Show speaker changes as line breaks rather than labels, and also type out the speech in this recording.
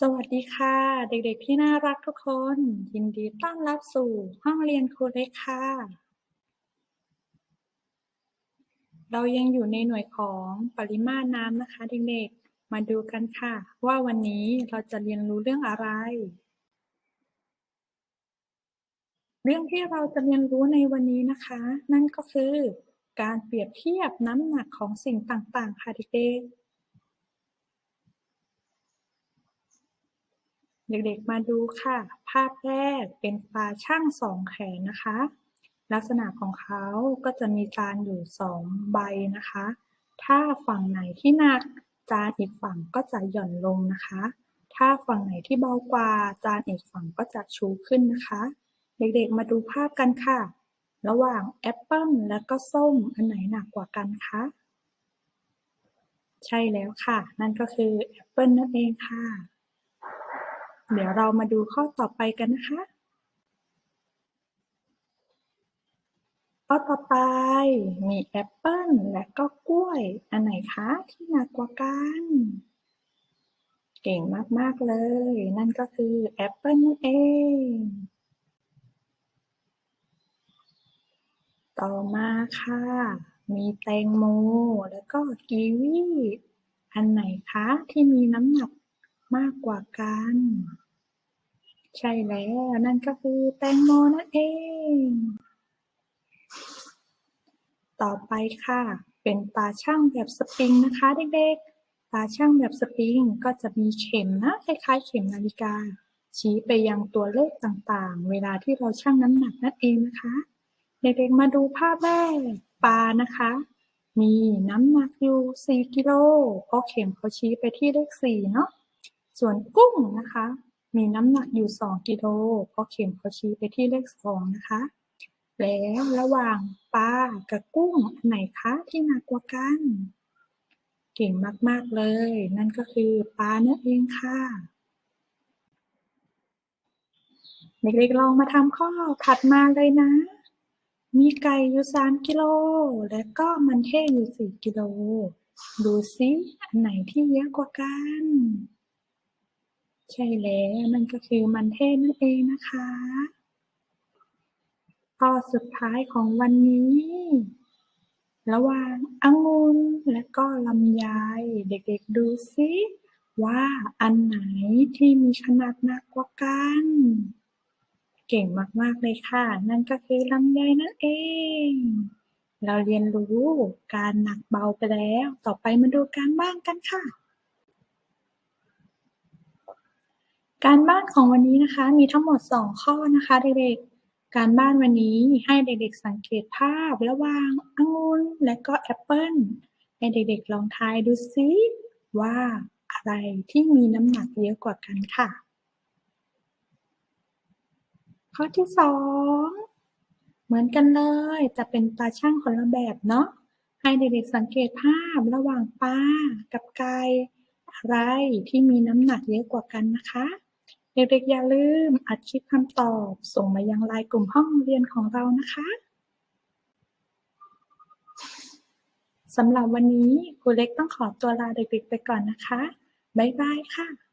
สวัสดีค่ะ เด็กๆที่น่ารักทุกคน ยินดีต้อนรับสู่ห้องเรียนครูเล็กค่ะ เรายังอยู่ในหน่วยของปริมาตรน้ำนะคะเด็กๆมาดูกันค่ะ ว่าวันนี้เราจะเรียนรู้เรื่องอะไร เรื่องที่เราจะเรียนรู้ในวันนี้นะคะ นั่นก็คือ การเปรียบเทียบน้ำหนักของสิ่งต่างๆค่ะเด็กๆ เด็กๆมาดูค่ะ ภาพแรกเป็นปลาช่างสองแขนนะคะ ลักษณะของเขาก็จะมีจานอยู่สองใบนะคะ ถ้าฝั่งไหนที่หนักจานอีกฝั่งก็จะหย่อนลงนะคะ ถ้าฝั่งไหนที่เบากว่าจานอีกฝั่งก็จะชูขึ้นนะคะ เด็กๆมาดูภาพกันค่ะ ระหว่างแอปเปิ้ลและก็ส้มอันไหนหนักกว่ากันคะใช่แล้วค่ะ นั่นก็คือแอปเปิ้ลนั่นเองค่ะ เดี๋ยวเรามาดูข้อต่อไปกันนะคะ ข้อต่อไปมีแอปเปิ้ลและก็กล้วย อันไหนคะที่หนักกว่ากัน เก่งมาก ๆ เลย นั่นก็คือแอปเปิ้ลนั่นเอง ต่อมาค่ะ มีแตงโมแล้วก็กีวีอันไหนคะที่มีน้ำหนักมากกว่ากัน ใช่แล้ว นั่นก็คือแตงโมนั่นเอง ต่อไปค่ะ เป็นตาช่างแบบสปริงนะคะเด็กๆ ตาช่างแบบสปริงก็จะมีเข็มนะคล้ายๆ เข็มนาฬิกา ชี้ไปยังตัวเลขต่างๆ เวลาที่เราชั่งน้ำหนักนั่นเองนะคะ เด็กๆมาดูภาพแรกปลานะคะ มีน้ำหนักอยู่ 4 กิโลเพราะเข็มเขาชี้ไปที่เลข4เนาะส่วนกุ้งนะคะ มีน้ำหนักอยู่ 2 กิโลเพราะเข็มเขาชี้ไปที่เลข 2 นะคะ แล้วระหว่างปลากับกุ้งอันไหนคะที่หนักกว่ากัน เก่งมาก ๆ เลย นั่นก็คือปลาเนั่นเองค่ะ เด็กๆลองมาทำข้อถัดมาเลยนะ มีไก่อยู่ 3 กิโล และก็มันเทศอยู่ 4 กิโล ดูซิอันไหนที่เยอะกว่ากัน ใช่แล้วนั่นก็คือมันเทศนั่นเองนะคะข้อสุดท้ายของวันนี้ ระหว่างองุ่นและก็ลำไยเด็กๆดูซิว่าอันไหนที่มีขนาดหนักกว่ากัน เก่งมากๆเลยค่ะ นั่นก็คือลำไยนั่นเอง เราเรียนรู้การหนักเบาไปแล้ว ต่อไปมาดูการบ้านกันค่ะ การบ้านของวันนี้นะคะมีทั้งหมด 2 ข้อนะคะเด็กๆ การบ้านวันนี้ให้เด็กๆสังเกตภาพระหว่างองุ่นและก็แอปเปิ้ลให้เด็กๆลองทายดูซิว่าอะไรที่มีน้ำหนักเยอะกว่ากันค่ะ ข้อที่ 2 เหมือนกันเลยจะเป็นตาช่างคนละแบบเนาะให้เด็กๆสังเกตภาพระหว่างปลากับไก่อะไรที่มีน้ำหนักเยอะกว่ากันนะคะ เด็กๆอย่าลืมอัดคลิปคำตอบ ส่งมายังไลน์กลุ่มห้องเรียนของเรานะคะสำหรับวันนี้ครูเล็กต้องขอตัวลาเด็กๆไปก่อนนะคะ บ๊ายบายค่ะ